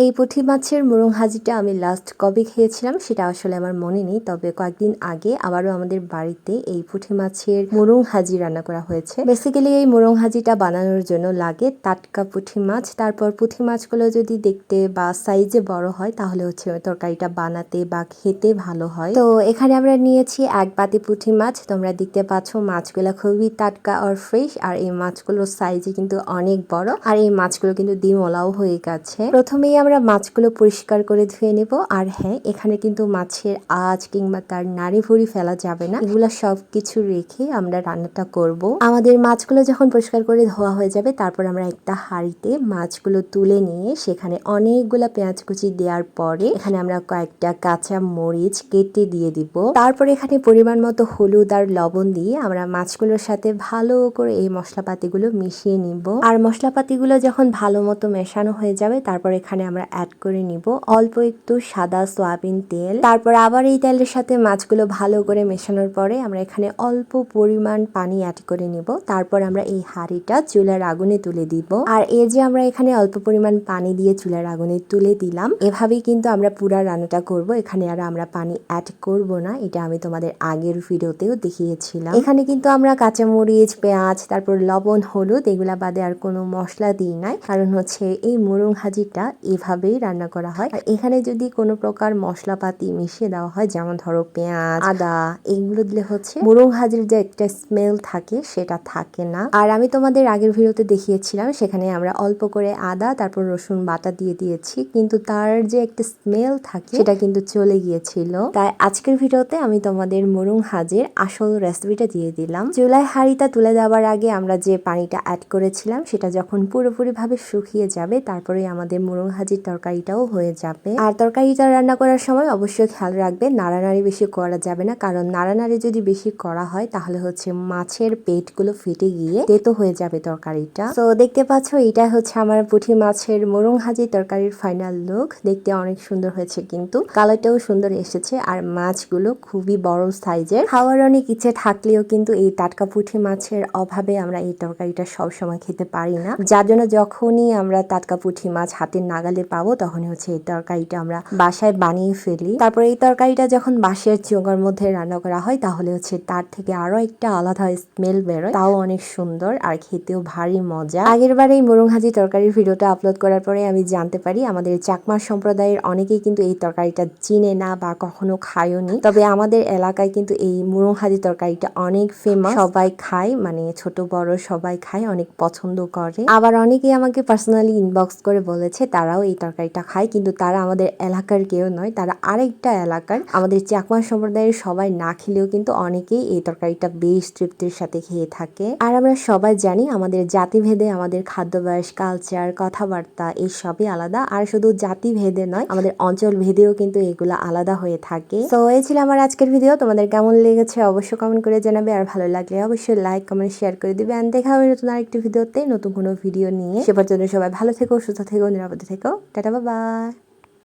এই পুঁটি মাছের মুরং হাজিটা আমি লাস্ট কবে খেয়েছিলাম সেটা আসলে আমার মনে নেই, তবে কয়েকদিন আগে আবারও আমাদের বাড়িতে এই পুঁটি মাছের মুরং হাজি রান্না করা হয়েছে। বেসিক্যালি এই মুরং হাজিটা বানানোর জন্য লাগে টাটকা পুঁটি মাছ, তারপর পুঁটি মাছগুলো যদি দেখতে বা সাইজে বড় হয় তাহলে হচ্ছে তরকারিটা বানাতে বা খেতে ভালো হয়। তো এখানে আমরা নিয়েছি এক বাটি পুঁটি মাছ, তোমরা দেখতে পাচ্ছ মাছগুলো খুবই টাটকা আর ফ্রেশ আর এই মাছগুলোর সাইজে কিন্তু অনেক বড়, আর এই মাছগুলো কিন্তু ডিমওয়ালাও হয়ে গেছে। প্রথমেই আমরা মাছগুলো পরিষ্কার করে ধুয়ে নেব। আর হ্যাঁ এখানে কিন্তু মাছের আঁচ কিংবা তার নাড়ি ভুড়ি ফেলা যাবে না। এগুলো সব কিছু রেখে আমরা রান্নাটা করব। আমাদের মাছগুলো যখন পরিষ্কার করে ধোয়া হয়ে যাবে, তারপর আমরা একটা হাঁড়িতে মাছগুলো তুলে নিয়ে সেখানে অনেকগুলা পেঁয়াজ কুচি দেওয়ার পরে এখানে আমরা কয়েকটা কাঁচা মরিচ কেটে দিয়ে দিব। তারপর এখানে পরিমাণ মতো হলুদ আর লবণ দিয়ে আমরা মাছগুলোর সাথে ভালো করে এই মশলাপাতিগুলো মিশিয়ে নিব। আর মশলাপাতিগুলো যখন ভালো মতো মেশানো হয়ে যাবে, তারপর এখানে আমরা অ্যাড করে নিব। অল্প একটু সাদা সয়াবিন তেল। তারপর আবার এই তেলের সাথে মাছগুলো ভালো করে মেশানোর পরে আমরা এখানে অল্প পরিমাণ পানি অ্যাড করে নিব। তারপর আমরা এই হাঁড়িটা চুলার আগুনে তুলে দিব। আর এই যে আমরা এখানে অল্প পরিমাণ পানি দিয়ে চুলার আগুনে তুলে দিলাম, এভাবেই কিন্তু আমরা পুরা রান্নাটা করব। এখানে আর আমরা পানি অ্যাড করব না। এটা আমি তোমাদের আগের ভিডিওতেও দেখিয়েছিলাম। এখানে কিন্তু আমরা কাঁচামরিচ, পেঁয়াজ, তারপর লবণ, হলুদ এগুলা বাদে আর কোনো মশলা দিই নাই। কারণ হচ্ছে এই মুরং হাজিটা এভাবেই রান্না করা হয়। আর এখানে যদি কোনো প্রকার মশলাপাতি মিশিয়ে দেওয়া হয়, যেমন ধরো পেঁয়াজ, আদা, এইগুলো দিলে হচ্ছে মুরং হাজির যে একটা স্মেল থাকে, সেটা থাকে না। আর আমি তোমাদের আগের ভিডিওতে দেখিয়েছিলাম, সেখানে আমরা অল্প করে আদা, তারপর রসুন বাটা দিয়ে দিয়েছি। কিন্তু তার যে একটা স্মেল থাকে, সেটা কিন্তু চলে গিয়েছিল। তাই আজকের ভিডিওতে আমি তোমাদের মুরং হাজির আসল রেসিপিটা দিয়ে দিলাম। চুলায় হাঁড়িটা তুলে দেওয়ার আগে আমরা যে পানিটা অ্যাড করেছিলাম, সেটা যখন পুরোপুরি ভাবে শুকিয়ে যাবে, তারপরে আমাদের মুরং হাজির তরকারিটাও হয়ে যাবে। আর তরকারিটা রান্না করার সময় অবশ্যই খেয়াল রাখবে, নাড়ানাড়ি বেশি করা যাবে না। কারণ নাড়ানাড়ি যদি বেশি করা হয়, তাহলে হচ্ছে মাছের পেটগুলো ফেটে গিয়ে তেতো হয়ে যাবে তরকারিটা। তো দেখতে পাচ্ছ এটা হচ্ছে আমার পুঁটি মাছের মুরং হাজির তরকারির ফাইনাল লুক দেখতে অনেক সুন্দর হয়েছে কিন্তু। কালারটাও সুন্দর এসেছে আর মাছগুলো খুবই বড় সাইজের। খাওয়ার অনেক ইচ্ছে থাকলেও কিন্তু এই টাটকা পুঁটি মাছের অভাবে আমরা এই তরকারিটা সবসময় খেতে পারি না। যার জন্য যখনই আমরা টাটকা পুঁটি মাছ হাতের নাগালে পাবো, তখনই হচ্ছে এই তরকারিটা আমরা বাসায় বানিয়ে ফেলি। তারপর এই তরকারিটা যখন বাঁশের চোঙার মধ্যে রান্না করা হয়, তাহলে হচ্ছে তার থেকে আরও একটা আলাদা স্মেল বেরোয়। তাও অনেক সুন্দর আর খেতেও ভারী মজা। আগের বার এই মুরং হাজি তরকারির ভিডিওটা আপলোড করার পরে আমি জানতে পারি, আমাদের চাকমা সম্প্রদায়ের অনেকেই কিন্তু এই তরকারিটা চিনে না বা কখনো খায়ওনি তবে আমাদের এলাকায় কিন্তু এই মুরং হাজি তরকারিটা অনেক ফেমাস সবাই খায় মানে ছোট, বড় সবাই খায়, অনেক পছন্দ করে। আবার অনেকেই আমাকে পার্সোনালি ইনবক্স করে বলেছে, তারাও এই তরকারিটা খায়, কিন্তু তারা আমাদের এলাকার কেউ নয়, তারা আরেকটা এলাকার। আমাদের চাকমা সম্প্রদায়ের সবাই না খেলেও কিন্তু অনেকেই এই তরকারিটা বেশ তৃপ্তির সাথে খেয়ে থাকে। আর আমরা সবাই জানি আমাদের জাতিভেদে আমাদের খাদ্যাভ্যাস কালচার কথাবার্তা এই সবই আলাদা। আর শুধু জাতি ভেদে নয়, আমাদের অঞ্চল ভেদেও কিন্তু এগুলো আলাদা হয়ে থাকে। তো এই ছিল আমার আজকের ভিডিও তোমাদের কেমন লেগেছে অবশ্যই কমেন্ট করে জানাবে। আর ভালো লাগলে অবশ্যই লাইক কমেন্ট শেয়ার করে দিবে। আর দেখা হবে নতুন আরেকটি ভিডিওতে নতুন কোনো ভিডিও নিয়ে। সে পর্যন্ত সবাই ভালো থেকো, সুস্থ থেকো, নিরাপদে থেকো। Tata bye